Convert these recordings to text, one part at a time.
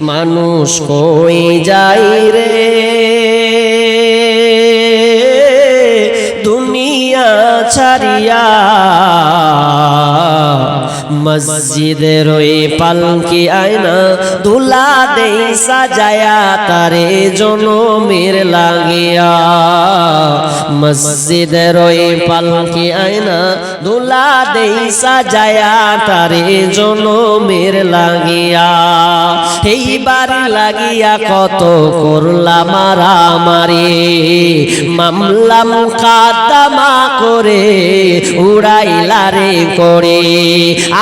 মানুষ কই যাই রে? দুনিয়া ছাড়িয়া মসজিদের ওই পালকি আয়না দুলা দেই সাজায়া তারে জনমের লাগিয়া। মসজিদের ওই পালকি আয়না দুলা দেই সাজায়া তারে জনমের লাগিয়া। এইবার লাগিয়া কত করলাম মারামারি মামলা মুকাদ্দমা করে উড়াইলারে করে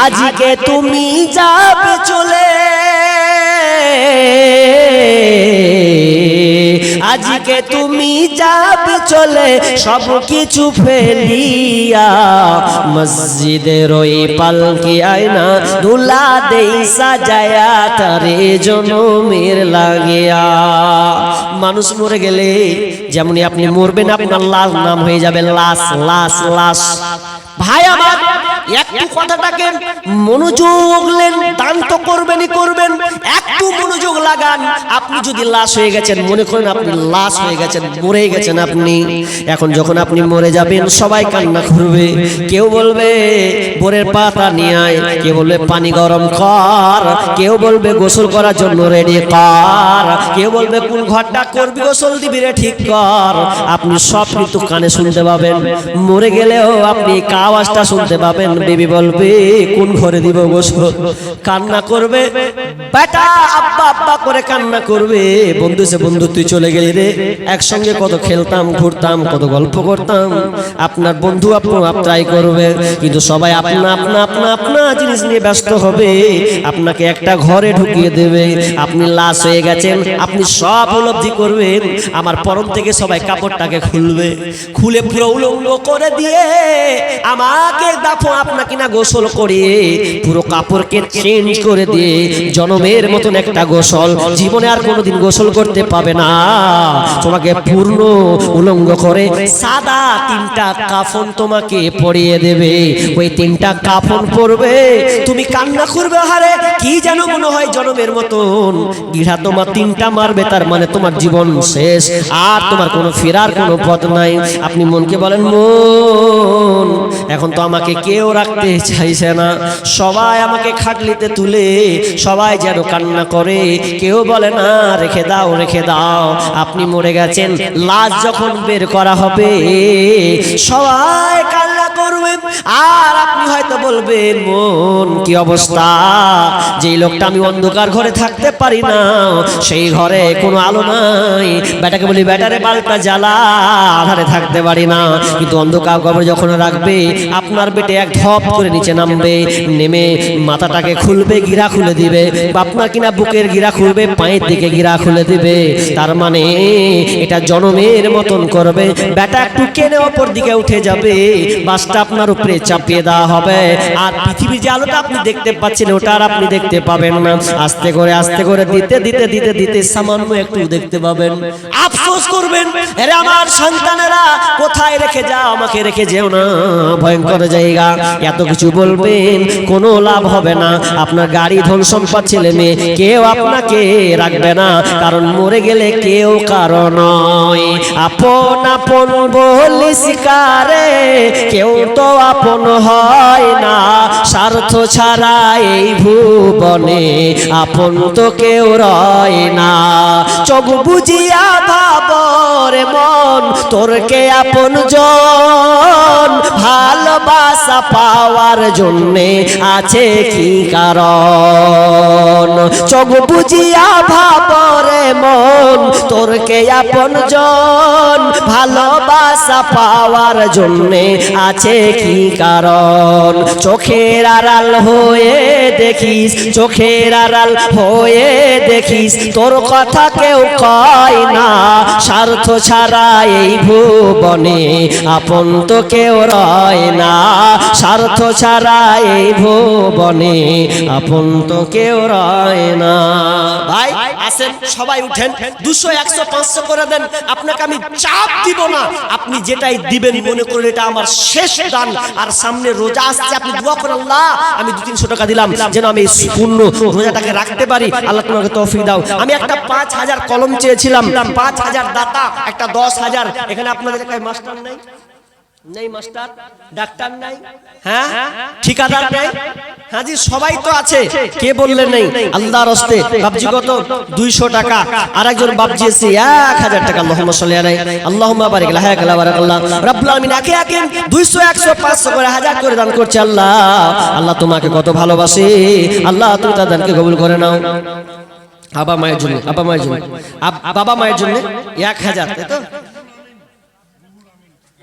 আজকে তুমি যাবে চলে। আজকে তুমি যাবে চলে, সব কিছু ফেলিয়া। মসজিদের ওই পালকি আয়না দুলা দেই সাজায়া, তারে জনমের লাগিয়া। মানুষ মরে গেলে যেমনি আপনি মরবেন, আপনার লাশ নাম হয়ে যাবে লাশ লাশ লাশ। ভাই আমার একটু কথাটাকে মনোযোগ লেন দান তো করবেনই করবেন, একটু মনোযোগ লাগান। আপনি যদি লাশ হয়ে গেছেন, মনে করেন আপনি লাশ হয়ে গেছেন, মরে গেছেন আপনি। এখন যখন আপনি মরে যাবেন, সবাই কান্না করবে। কেউ বলবে, বোরের পাতা নিয়ে আয়। কেউ বলবে, পানি গরম কর। কেউ বলবে, গোসল করার জন্য রেডি কর। কেউ বলবে, কোন ঘরটা করবি, গোসল দিবি রে ঠিক কর। আপনি সব কিন্তু কানে শুনতে পাবেন। মরে গেলেও আপনি আওয়াজটা শুনতে পাবেন। বেবি বলবে, কোন ঘরে দিব গোসল? কান্না করবে? বেটা, আব্বা আব্বা করে কান্না করবে। বন্ধু সে বন্ধু, তুই চলে গেলি রে। একসঙ্গে কত খেলতাম, ঘুরতাম, কত গল্প করতাম। আপনার বন্ধু আপন আপটাই করবে। কিন্তু সবাই আপনা আপনা আপনা আপনা জিনিস নিয়ে ব্যস্ত হবে। আপনাকে একটা ঘরে ঢুকিয়ে দেবে। আপনি লাশ হয়ে গেছেন, আপনি সব উপলব্ধি করবেন। আমার পরম থেকে সবাই কাপড়টাকে খুলবে। খুলে পুরো উলঙ্গ করে দিয়ে আমাকে দাফো আপনাকে না গোসল করিয়ে পুরো কাপড়কে চেঞ্জ করে দিয়ে জনমের মতন একটা গোসল জীবনে আর কোনোদিন গোসল করতে পাবে না। তোমাকে পূর্ণ উলঙ্গ করে সাদা তিনটা কাফন তোমাকে পরিয়ে দেবে। ওই তিনটা কাফন পরবে, তুমি কান্না করবে হারে কি যেন মনে হয় জনমের মতন। গিরা তোমার তিনটা মারবে, তার মানে তোমার জীবন শেষ। আর তোমার কোনো ফেরার কোনো পথ নাই। আপনি মনকে বলেন, মন। এখন তো আমাকে কেউ রাখতে চাইছে না। সবাই আমাকে খাটলিতে তুলে, সবাই যেন কান্না করে। কেউ বলে, না, রেখে দাও রেখে দাও। আপনি মরে গেছেন। লাশ যখন বের করা হবে, সবাই কান্না করবে আর আপনি হয়তো বলবেন, মন কি অবস্থা? যেই লোকটা আমি অন্ধকার ঘরে থাকতে পারি না, সেই ঘরে কোনো আলো নাই। বলি ব্যাটারে পাল্টা জ্বালা, আধারে থাকতে পারি না। কিন্তু অন্ধকার কবরে যখন রাখবে, আপনার এক ধপ করে নিচে নামবে, নেমে মাথাটাকে খুলবে, গিরা খুলে দিবে। আপনার কিনা বুকের গিরা খুলবে, পায়ের দিকে গিরা খুলে দিবে। তার মানে এটা জনমের মতন করবে। বেটা একটু কেনে অপর দিকে উঠে যাবে। বাসটা আপনার উপরে চাপিয়ে দেওয়া হবে। আর পৃথিবীর যে আলোটা আপনি দেখতে পাচ্ছেন ওটা আর আপনি দেখতে পাবেন না। আস্তে করে আস্তে করে, দিতে দিতে দিতে দিতে সামান্য একটু দেখতে পাবেন। আফসোস করবেন আরে আমার সন্তানেরা, কোথায় রেখে যাও? আমাকে রেখে যেও না। ভয়ঙ্কর জায়গা। এত কিছু বলবেন, কোনো লাভ হবে না। আপনার গাড়ি ধন সম্পদ ছেলে মেয়ে, কেউ আপনাকে রাখবে না। কারণ মরে গেলে কেউ কারণ আপন আপন বলি শিকারে, কেউ তো আপন হয় না, স্বার্থ ছাড়া এই ভুবনে আপন তো কেউ রয় না। চোখ বুঝিয়া ভাবরে মন, তোরকে আপন জন, ভালোবাসা পাওয়ার জন্যে আছে কি কারণ? চোখ বুঝিয়া ভাবরে মন, তোরকে আপন জন, ভালোবাসা পাওয়ার জন্যে আছে কি কারণ? চোখের আড়াল হয়ে দেখিস, চোখের আড়াল হয়ে দেখিস, তোর কথা কেউ কয় না। স্বার্থ ছাড়া এই ভুবনে আপন তো কেউ রয় না। স্বার্থ ছাড়া এই ভুবনে আপন তো কেউ রয় না। ভাই, আসেন, সবাই উঠেন। দুশো, একশো, পাঁচশো করে দেন। আপনাকে আমি চাপ দিব না। আপনি যেটাই দিবেন মনে করেন, এটা আমার শেষ দান। আর সামনে রোজা আসছে আপনি দোয়া করেন আল্লাহ আমি দু তিনশো টাকা দিলাম যেন আমি পূর্ণ রোজাটাকে রাখতে পারি। আল্লাহ তোমাকে তৌফিক দাও। আমি একটা পাঁচ হাজার কলম চেয়েছিলাম পাঁচ হাজার দাতা একটা দশ হাজার। এখানে আপনাদের একটা মাস্টার নেই? নেই মাস্টার। ডাক্তার নাই। হ্যাঁ? ঠিকাদার নাই? হাজি সবাই তো আছে। কে বললেন নেই? আল্লাহর হস্তে। বাবজি কত দুইশো টাকা। আর একজন বাবজি এসে এক হাজার টাকা। আল্লাহুম্মা সাল্লি আলাইহি। আল্লাহুম্মা বারিক লাহা কালা বারাকাল্লাহ। রাব্বুল আলামিন একে একে 200 100 500 করে হাজার করে দান করছে আল্লাহ। আল্লাহ তোমাকে কত ভালোবাসে। আল্লাহ তুমি তার দানকে কবুল করে নাও। বাবা মায়ের জন্য আবা মায়ের জন্য। বাবা মায়ের জন্য এক হাজার তাই তো?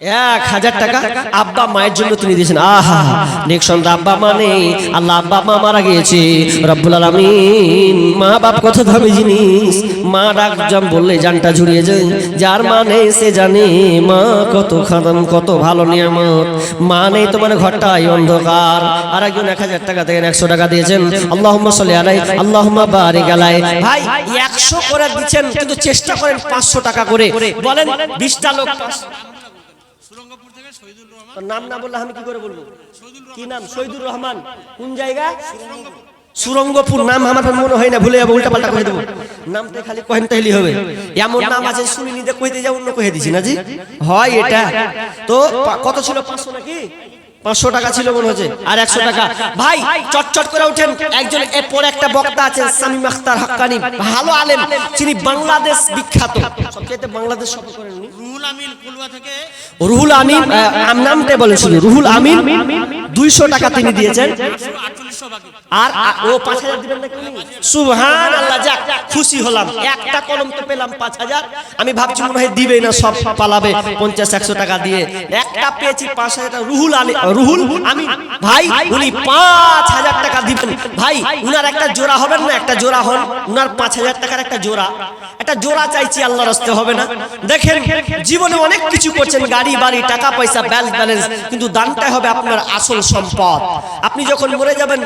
এক হাজার টাকা আব্বা মায়ের জন্য তিনি দিয়েছেন। আহা নেক সন্ধ্যা আব্বা মানে আল্লাহ আব্বা মা মারা গিয়েছে। রব্বুল আলামিন মা বাপ কত দামি জিনিস। মা ডাক জাম বললে জানটা ঝুরিয়ে যায়। যার মানে সে জানে মা কত খাদাম কত ভালো নিয়ামত। মা নেই তোমার ঘরটাই অন্ধকার। আর একজন এক হাজার টাকা থেকে একশো টাকা দিয়েছেন। আল্লাহুম্মা সাল্লি আলাই আল্লাহুম্মা বারিক আলাই। ভাই একশো করে দিচ্ছেন কিন্তু চেষ্টা করেন পাঁচশো টাকা করে। বলেন বিশটা লোক নাম না বললে আমি কি করে বলব? কি নাম? শহীদুর রহমান। কোন জায়গা? সুরঙ্গপুর। নাম আমার মনে হয় না ভুলে যাব উল্টা পাল্টা করে দেবো নামটা খালি কহেন তাহলে হবে। এমন নাম আছে শুনিনি নিজে কইতে যা অন্য কহে দিছি না জি হয় এটা। তো কত ছিল? পাঁচশো নাকি? পাঁচশো টাকা ছিল মনে হচ্ছে আর একশো টাকা। ভাই চটচট করে উঠেন একজন এরপর একটা বক্তা আছেন সামিম আখতার হক্কানি। ভালো আলেম তিনি বাংলাদেশ বিখ্যাত। সবচেয়ে বাংলাদেশ সফর করেন। রুহুল আমিন কুলুয়া থেকে রুহুল আমিন আহ, আম নামটা বলেন শুধু রুহুল আমিন। দুইশো টাকা তিনি দিয়েছেন। আর ও পাঁচ হাজার দিবেন নাকি সুবহান আল্লাহ যাক খুশি হলাম। একটা কলম তো পেলাম পাঁচ হাজার। আমি ভাবছি মনে হয় দিবে না সব পালাবে। পঞ্চাশ একশো টাকা দিয়ে। একটা পেয়েছি পাঁচ হাজার রুহুল আলী রুহুল আমি ভাই উনি পাঁচ হাজার টাকা দিবেন। ভাই উনার একটা জোড়া হবেন না? একটা জোড়া হন। উনার পাঁচ হাজার টাকার একটা জোড়া। একটা জোড়া চাইছি আল্লাহর রাস্তে হবে না। দেখেন জীবনে অনেক কিছু করছেন। গাড়ি বাড়ি টাকা পয়সা ব্যালেন্স ব্যালেন্স কিন্তু দানটাই হবে আপনার আসল সম্পদ। আপনি যখন মরে যাবেন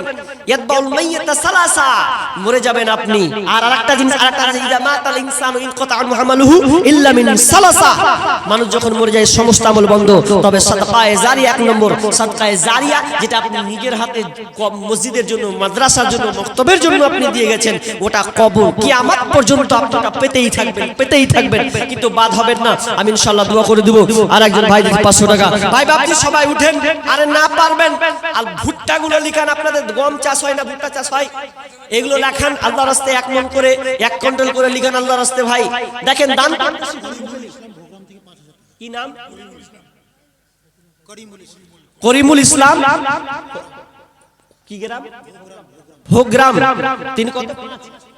মরে যাবেন আপনি। আর আরেকটা জিনিস মিন মানুষ যখন মরে যায়, সমস্ত আমল বন্ধ। তবে এক নম্বর জারিয়া, যেটা আপনি নিজের হাতে মসজিদের জন্য, মাদ্রাসার জন্য, মক্তবের জন্য আপনি দিয়ে গেছেন, ওটা কবর কিয়ামত পর্যন্ত আপনি ওটা পেতেই থাকবেন পেতেই থাকবেন। কিন্তু বাদ হবেন না। আমি ইনশাআল্লাহ দোয়া করে দেব। আর একজন ভাই দিদি পাঁচশো টাকা। ভাই বাপজি সবাই উঠেন। আরে না পারবেন আর ভুট্টা গুলো লিখান, আপনাদের গম চাষ হয় না, ভুট্টা চাষ হয়? এগুলো লেখান আল্লাহ রাস্তে এক মন করে, এক কন্ট্রোল করে লিখান আল্লাহ রাস্তে, ভাই। দেখেন, দান কি নাম? করিমুল ইসলাম। কি গ্রাম? ভোগ্রাম। তিনি কত?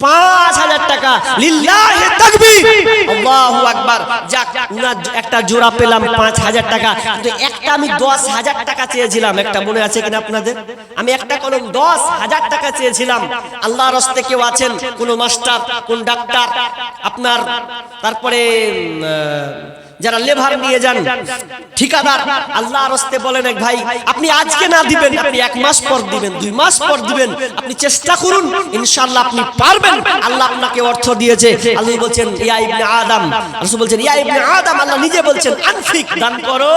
পাঁচ হাজার টাকা। লিল্লাহে তাকবীর। আল্লাহু আকবার। যাক, উনার একটা জোড়া পেলাম, পাঁচ হাজার টাকা। কিন্তু একটা আমি দশ হাজার টাকা চেয়েছিলাম। একটা মনে আছে কিনা আপনাদের? আমি একটা কলম দশ হাজার টাকা চেয়েছিলাম। আল্লাহর হস্তে কেউ আছেন? কোন মাস্টার? কোন ডাক্তার? আপনার? তারপরে যারা লেভার নিয়ে যান, ঠিকাদার, আল্লাহর হস্তে বলেন এক ভাই, আপনি আজকে না দিবেন, আপনি এক মাস পর দিবেন, দুই মাস পর দিবেন, আপনি চেষ্টা করুন, ইনশাআল্লাহ আপনি পারবেন। আল্লাহ আপনাকে অর্থ দিয়েছে। আল্লাহ বলছেন, ইয়া ইবনে আদম। রাসূল বলছেন, ইয়া ইবনে আদম। আল্লাহ নিজে বলছেন, আনফিক, দান করো,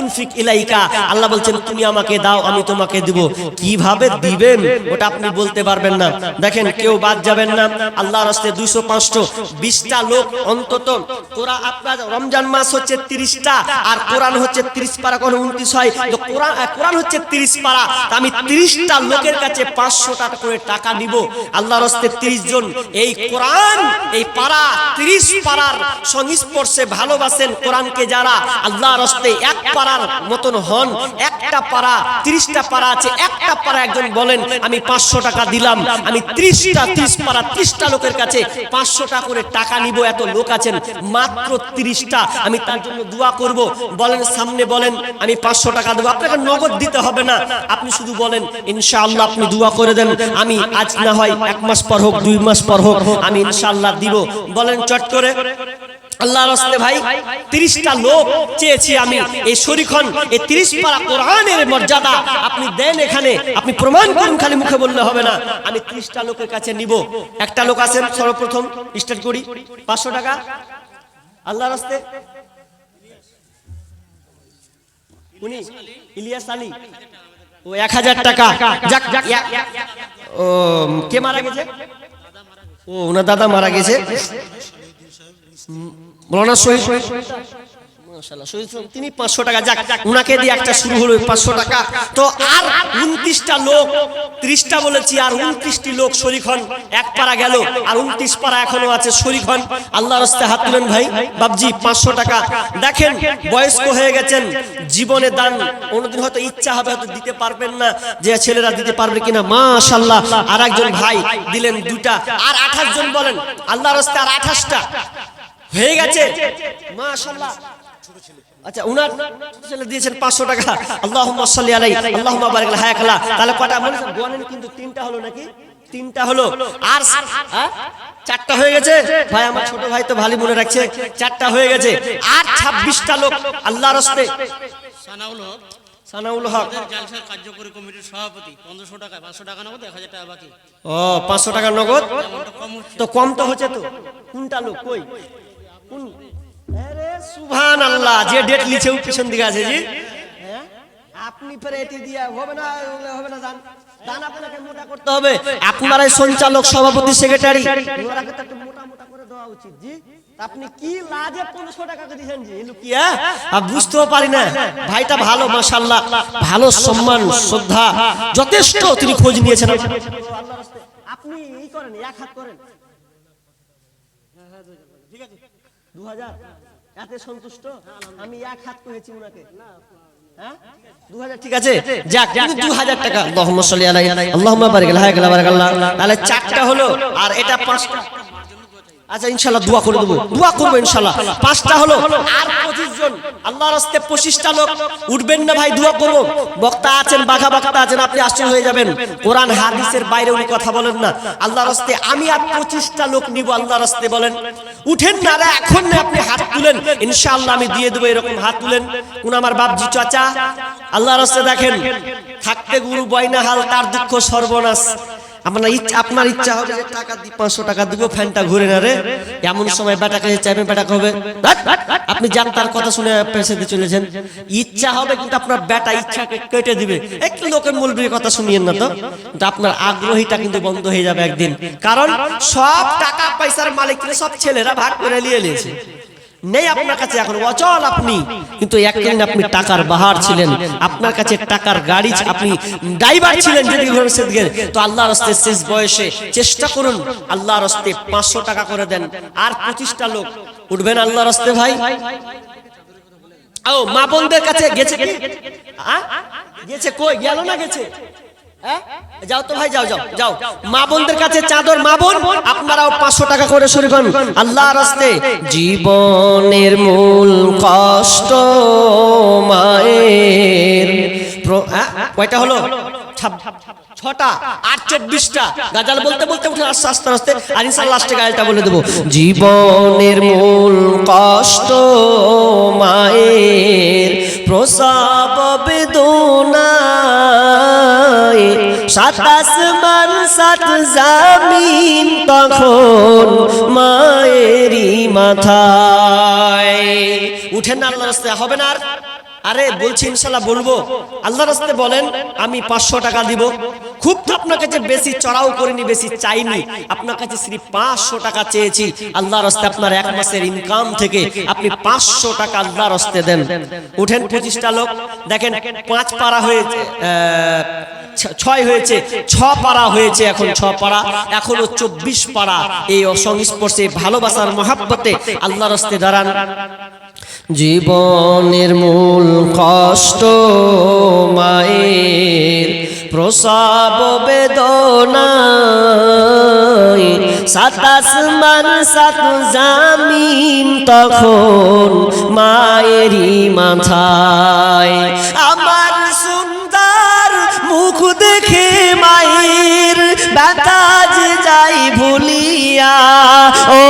উনফিক ইলাইকা। আল্লাহ বলছেন, তুমি আমাকে দাও, আমি তোমাকে দিব। কীভাবে দিবেন, ওটা আপনি বলতে পারবেন না। দেখেন, কেউ বাদ যাবেন না। আল্লাহর হস্তে 200 500 20টা লোক অন্তত তোরা আপনার রমজান মাস হচ্ছে 30টা আর কোরআন হচ্ছে 30 পারা কোন 29 হয়? কোরআন কোরআন হচ্ছে 30 পারা আমি 30টা লোকের কাছে 500 টাকা করে টাকা নিব। আল্লাহর হস্তে 30 জন, এই কোরআন, এই পারা 30 পারার সংস্পর্শে ভালোবাসেন কোরআনকে যারা, আল্লাহর হস্তে এক পারার মতন হন। একটা পারা 30টা পারা আছে, একটা পারা একজন বলেন, আমি 500 টাকা দিলাম, আমি 30টা 30 পারা 30টা লোকের কাছে 500 টাকা করে টাকা নিব, এত লোক আছেন, মাত্র 30টা আমি তার জন্য দোয়া করব। বলেন সামনে বলেন, আমি 500 টাকা দেবো। আপনাকে নগদ দিতে হবে না। আপনি শুধু বলেন, ইনশাআল্লাহ আপনি দোয়া করে দেন। আমি আজ না হয় এক মাস পর হোক, দুই মাস পর হোক, আমি ইনশাআল্লাহ দিব। বলেন চট করে, আল্লাহর রাস্তে ভাই, তিরিশটা লোক চেয়েছি আমি। এই শরীখন এই তিরিশ পারা কোরআনের মর্যাদা আপনি দেন এখানে। আপনি প্রমাণ করুন, খালি মুখে বললে হবে না। আমি তিরিশটা লোকের কাছে নিব। একটা লোক আছেন, সর্বপ্রথম, স্টার্ট করি। পাঁচশো টাকা। আল্লাহর রাস্তে। উনি ইলিয়াস আলী। ও এক হাজার টাকা। যাক যাক। ও কে মারা গেছে? ও ওনার দাদা মারা গেছে। মৌলানা শহীদ। উনাকে দিয়ে একটা শুরু হলো পাঁচশো টাকা। তো আর উনত্রিশটা লোক, ত্রিশটা বলেছি, আর উনত্রিশটি লোক এক গেল, আর উনত্রিশ এখনও আছে আল্লাহ ভাই পাঁচশো টাকা। দেখেন, বয়স্ক হয়ে গেছেন, জীবনে দান কোনোদিন হয়তো ইচ্ছা হবে, হয়তো দিতে পারবেন না, যে ছেলেরা দিতে পারবে কিনা মাশাল্লাহ আর একজন ভাই দিলেন দুটা আর আঠাশ জন বলেন আল্লাহ রাস্তায় আর আঠাশটা। হয়ে গেছে, মাশাআল্লাহ। আচ্ছা উনার ছেলে দিয়েছেন পাঁচশো টাকা। আল্লাহুম্মা সাল্লি আলাই আল্লাহুম্মা বারিক আলা হায়াকালা তাহলে কটা মনে হচ্ছে কিন্তু তিনটা হলো নাকি? তিনটা হলো। আর হ্যাঁ? চারটা হয়ে গেছে? ভাই আমার ছোট ভাই তো ভালো মনে রাখছে। চারটা হয়ে গেছে। আর ছাব্বিশটা লোক আল্লাহর রাস্তে সানাউল হক। সানাউল হক। আমাদের জালসার কার্যকরী কমিটির সভাপতি। পনেরোশো টাকা পাঁচশো টাকা নগদ এক হাজার টাকা বাকি। ও পাঁচশো টাকা নগদ? তো কম তো হচ্ছে তো। কোনটা লোক? কই? কোন আরে সুবহান আল্লাহ যে ডেট লিখে ও পিছন দিকে আছে জি। হ্যাঁ? আপনি ফের এটি দিয়ে হবে না হবে না দান দান আপনাকে মোটা করতে হবে। আপনারাই সঞ্চালক সভাপতি সেক্রেটারি ওনাকে তো একটু মোটা মোটা করে দেওয়া উচিত জি। আপনি কি লাজে পনেরোশো টাকা দিয়েছেন জি? এগুলো হ্যাঁ? আর বুঝতেও পারি না। ভাইটা ভালো মাশাল্লাহ ভালো সম্মান শ্রদ্ধা যথেষ্ট তিনি খোঁজ নিয়েছেন আপনি এই করেন এক হাত করেন। দু হাজার এতে সন্তুষ্ট? আমি এক হাত করেছি ওনাকে হ্যাঁ? ঠিক আছে? যাক দু হাজার টাকা। তাহলে চারটা হলো আর এটা পাঁচটা। আচ্ছা ইনশাল্লাহ দোয়া করে দেবো দোয়া করব ইনশাল্লাহ। পাঁচটা হলো, আর পঁচিশ জন আল্লাহ রাস্তে পঁচিশটা লোক, উঠবেন না ভাই, দোয়া করব। বক্তা আছেন, বাঘা বক্তা আছেন, আপনি আশ্চর্য হয়ে যাবেন। কোরআন, হাদিসের বাইরে উনি কথা বলেন না। আল্লাহ রাস্তে আমি আর পঁচিশটা লোক নিব আল্লাহ রাস্তে বলেন। উঠেন না এখন না আপনি হাত তুলেন। ইনশাল্লাহ আমি দিয়ে দেবো এরকম হাত তুলেন। কোন আমার বাপজি চাচা। আল্লাহ রাস্তে দেখেন, থাকতে গুরু বয়না হাল, তার দুঃখ সর্বনাশ। আপনার ইচ্ছা আপনার ইচ্ছা হবে টাকা পাঁচশো টাকা দিব, ফ্যানটা ঘুরে না রে। এমন সময় বেটাকে চাইবেন বেটাকে হবে। আপনি যান, তার কথা শুনে পেছে দিয়ে চলেছেন ইচ্ছা হবে কিন্তু আপনার বেটা ইচ্ছাকে কেটে দিবে। একটু লোকের মূলবীর কথা শুনিয়েন না তো। কিন্তু আপনার আগ্রহীটা কিন্তু বন্ধ হয়ে যাবে একদিন। কারণ সব টাকা পয়সার মালিক সব ছেলেরা ভাগ করে নিয়ে নিয়েছে। নেই আপনার কাছে এখন অচল আপনি। কিন্তু একদিন আপনি টাকার বাহার ছিলেন। আপনার কাছে টাকার গাড়ি আপনি ড্রাইভার ছিলেন যদি তো আল্লাহর রাস্তে শেষ বয়সে চেষ্টা করুন আল্লাহর রাস্তে পাঁচশো টাকা করে দেন। আর পঁচিশটা লোক উঠবেন আল্লাহর রাস্তে ভাই। ও মা বোনদের কাছে গেছে কি? গেছে কই? গেল না গেছে? যাও তো ভাই যাও যাও যাও। মা বোনদের কাছে চাদর মা বোন আপনারাও পাঁচশো টাকা করে শুরু করুন। আল্লাহ রাস্তে জীবনের মূল কষ্ট মায়ের হ্যাঁ? কয়টা হলো? ছটা আট চব্বিশটা। গাজাল বলতে বলতে উঠে আস্তে আস্তে আস্তে আর ইনশাল লাস্টে গালটা বলে দেবো। জীবনের মূল কষ্ট মায়ের প্রসব বেদনায় সাত আসমান সাত জামিন তখন মায়েরই মাথায়। উঠেন না আল্লাহ রাস্তায় হবে না আর? আরে বলছি ইনশাল্লাহ বলব। আল্লাহ রাস্তে বলেন আমি পাঁচশো টাকা দিব। খুব তো আপনার কাছে বেশি চড়াও করিনি বেশি চাইনি। আপনার কাছে শ্রী পাঁচশো টাকা চেয়েছি। আল্লাহ রাস্তে আপনার এক মাসের ইনকাম থেকে আপনি পাঁচশো টাকা আল্লাহ রাস্তে দেন। উঠেন পঁচিশটা লোক। দেখেন পাঁচ হয়েছে আহ, ছয় হয়েছে, ছ পারা হয়েছে এখন ছ পারা এখনও চব্বিশ পারা এই সংস্পর্শে ভালোবাসার মহাব্বতে আল্লাহ রাস্তে দাঁড়ান। জীবনের মূল কষ্ট মায়ের প্রসাব বেদনা সাতাশ মান সাত জামিন তখন মায়েরই মাথায়। আমার দেখে মায়ের ব্যথা যাই ভুলিয়া ও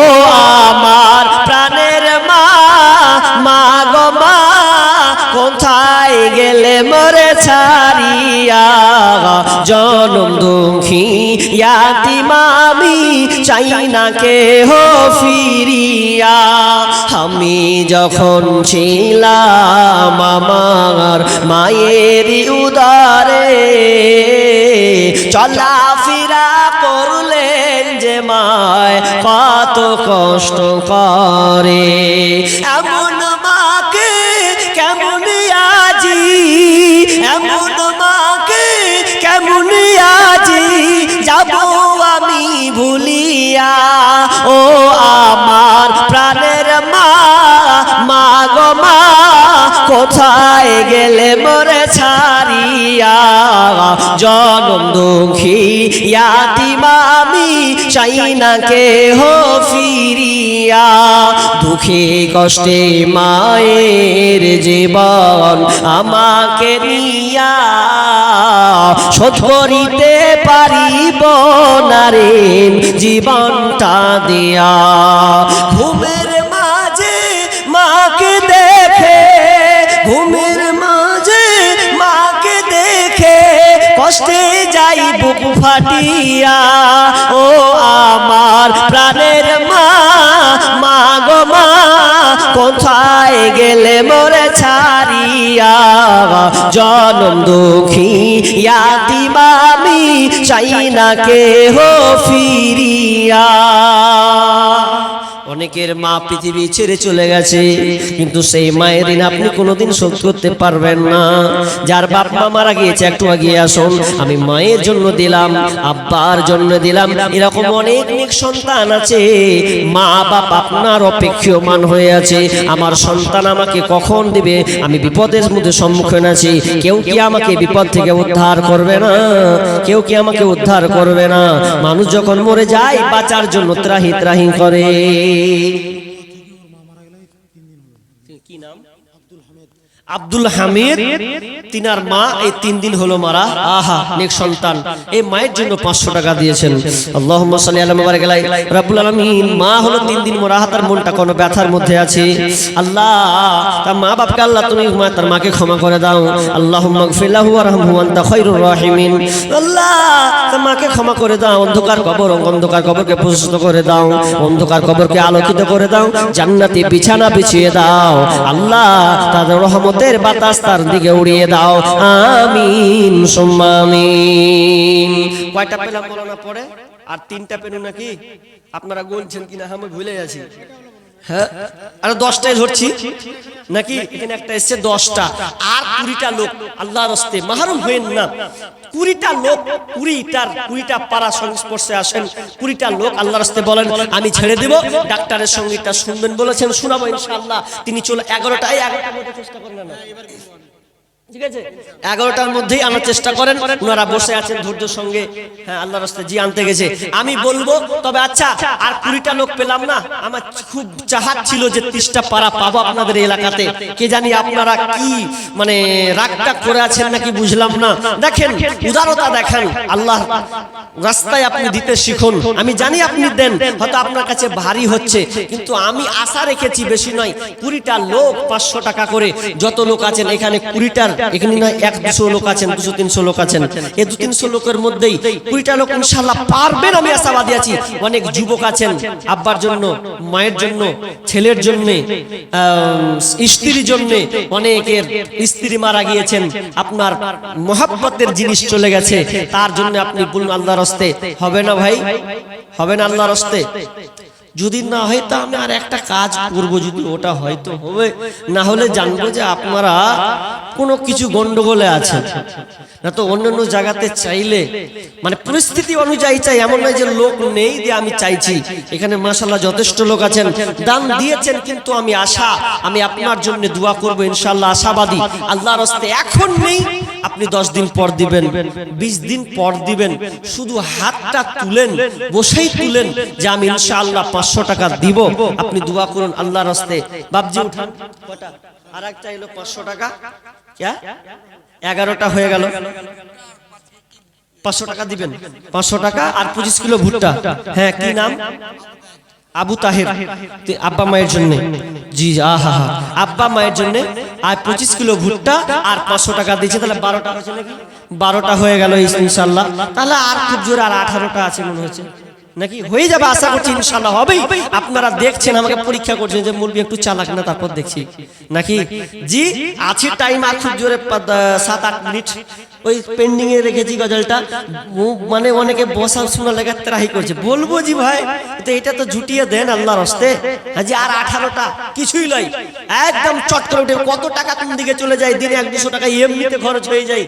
জনম দুঃখী ইয়াতিমামি চাই না কে হো ফিরিয়া। আমি যখন ছিলাম আমার মায়ের উদারে, চলাফেরা করলেন যে মায় কত কষ্ট করে। এমন কোথায় গেলে মরে ছাড়িয়া? জনম দুঃখী ইয়াতিমামি চাই না কে হো ফিরিয়া। দুঃখে কষ্টে মায়ের জীবন আমাকে নিয়া। শোধ করিতে পারিব না রে, জীবনটা দিয়া। ঘুমের ঘুমের মাঝে মাকে দেখে কষ্টে যাই বুক ফাটিয়া, ও আমার প্রাণের মা মা গো মা, কোথায় গেলে মোরে ছাড়িয়া? জনম দুঃখী ইয়াতিমামি চাই না কে হো ফিরিয়া। অনেকের মা পৃথিবী ছেড়ে চলে গেছে, কিন্তু সেই মায়ের ঋণ আপনি কোনোদিন শোধ করতে পারবেন না। যার বাপ মা মারা গিয়েছে, একটু আগিয়ে আসুন, আমি মায়ের জন্য দিলাম, আব্বার জন্য দিলাম, এরকম অনেক অনেক সন্তান আছে। মা বাপ আপনার অপেক্ষমান হয়ে আছে, আমার সন্তান আমাকে কখন দিবে? আমি বিপদের মধ্যে সম্মুখীন আছি, কেউ কি আমাকে বিপদ থেকে উদ্ধার করবে না? কেউ কি আমাকে উদ্ধার করবে না? মানুষ যখন মরে যায়, বাঁচার জন্য ত্রাহি ত্রাহি করে। কি নাম? আব্দুল হামিদ, তিনার মা এই তিন দিন হলো মারা। আহা, নেক সন্তান। এই মায়ের জন্য পাঁচশো টাকা দিয়েছেন। রাব্বুল আলামিন, মা হলো তিন দিন মোরা মনটা কোনো ব্যথার মধ্যে আছে। আল্লাহ, তার মা বাপকে আল্লাহ তুমি তার মাকে ক্ষমা করে দাও। রাহিমিন। আল্লাহ, তার মাকে ক্ষমা করে দাও। অন্ধকার কবর অন্ধকার কবরকে প্রশস্ত করে দাও। অন্ধকার কবরকে আলোকিত করে দাও। জান্নাতি বিছানা বিছিয়ে দাও। আল্লাহ, তাদের রহমতের বাতাস তার দিকে উড়িয়ে দাও। আমিন সুমামিন কয়টা পেলাম বলো না পরে? আর তিনটা পেল নাকি? আপনারা বলছেন কিনা আমি ভুলে গেছি। হ্যাঁ? আর দশটায় ধরছি। নাকি? এখানে একটা এসছে দশটা। আর কুড়িটা লোক। আল্লাহর হস্তে মাহরুম হইন না। কুড়িটা লোক কুড়িটার কুড়িটা পাড়া সংস্পর্শে আসেন। কুড়িটা লোক আল্লাহর হস্তে বলেন, আমি ছেড়ে দেব। ডাক্তারের সঙ্গীতটা শুনবেন বলেছেন, শোনাবো ইনশাল্লাহ তিনি চলে এগারোটায় এগারোটা চেষ্টা করেন না এগারোটার মধ্যেই আনার চেষ্টা করেন, ওনারা বসে আছেন ধৈর্যের সঙ্গে। হ্যাঁ আল্লাহ রাস্তা জি আনতে গেছে। আমি বলব, তবে আচ্ছা আর কুড়িটা লোক পেলাম না। আমার খুব চাহাত ছিল যে ত্রিশটা পাড়া পাবো আপনাদের এলাকাতে। কে জানি আপনারা কি মানে রাগটা করে আছেন নাকি বুঝলাম না। দেখেন, উদারতা দেখেন। আল্লাহ রাস্তায় আপনি দিতে শিখুন। আমি জানি আপনি দেন, হয়তো আপনার কাছে ভারী হচ্ছে। কিন্তু আমি আশা রেখেছি বেশি নয়, কুড়িটা লোক পাঁচশো টাকা করে, যত লোক আছেন এখানে কুড়িটার এখানে নয় এক দুশো লোক আছেন দুশো তিনশো লোক আছেন। এই দু তিনশো লোকের মধ্যেই কুড়িটা লোক ইনশাল্লাহ পারবেন আমি আশাবাদী আছি। অনেক যুবক আছেন আব্বার জন্য মায়ের জন্য ছেলের জন্য স্ত্রীর জন্য অনেকের স্ত্রী মারা গিয়েছেন। আপনার মহাব্বতের জিনিস চলে গেছে তার জন্য আপনি বলুন আল্লাহর হস্তে হবে না ভাই? হবে না আল্লাহর হস্তে? যদি না হয়, তা আমি আর একটা কাজ করব যদি ওটা হয়তো হবে। না হলে জানব যে আপনারা কোনো কিছু গন্ডগোলে আছেন। না তো অন্যান্য জায়গাতে চাইলে মানে পরিস্থিতি অনুযায়ী চাই, এমন নয় যে লোক নেই যে আমি চাইছি। এখানে মাসাল্লাহ যথেষ্ট লোক আছেন। দান দিয়েছেন কিন্তু আমি আশা, আমি আপনার জন্য দোয়া করব ইনশাল্লাহ আশাবাদী। আল্লাহর হস্তে এখন নেই, আপনি দশ দিন পর দিবেন, বিশ দিন পর দিবেন। শুধু হাতটা তুলেন, বসেই তুলেন যে আমি ইনশাআল্লাহ পাঁচশো টাকা দিব আপনি দোয়া করুন আল্লাহর হস্তে বাবজি উঠান। কটা আর একটা এলো পাঁচশো টাকা। ক্যা এগারোটা হয়ে গেল। পাঁচশো টাকা দিবেন। পাঁচশো টাকা আর পঁচিশ কিলো ভুট্টা। হ্যাঁ কি নাম? আবু তাহের। আব্বা মায়ের জন্য। জি আহা হা। আব্বা মায়ের জন্য আর পঁচিশ কিলো ভুট্টা আর পাঁচশো টাকা দিয়েছে। তাহলে বারোটা হয়েছে নাকি? বারোটা হয়ে গেল ইনশাল্লাহ তাহলে আর খুব জোরে আর আঠারোটা আছে মনে হচ্ছে। নাকি হয়ে যাবে আশা করছি ইনশাল্লাহ হবেই। আপনারা দেখছেন, আমাকে পরীক্ষা করছেন যে মুরবি একটু চালাক না, তারপর দেখছি। নাকি? জি, আছে টাইম খুব জোরে সাত, আট মিনিট। ওই পেন্ডিং এ রেখেছি গজলটা। মানে অনেকে বসা শোনা লেগে ত্রাহি করছে। বলব জি ভাই, তো এটা তো ঝুটিয়ে দেন আল্লাহর হস্তে। হাজি আর আঠারোটা কিছুই নয় একদম চট করে উঠে, কত টাকা কোন দিকে চলে যায়? দিনে এক দুশো টাকা এমনিতে খরচ হয়ে যায়।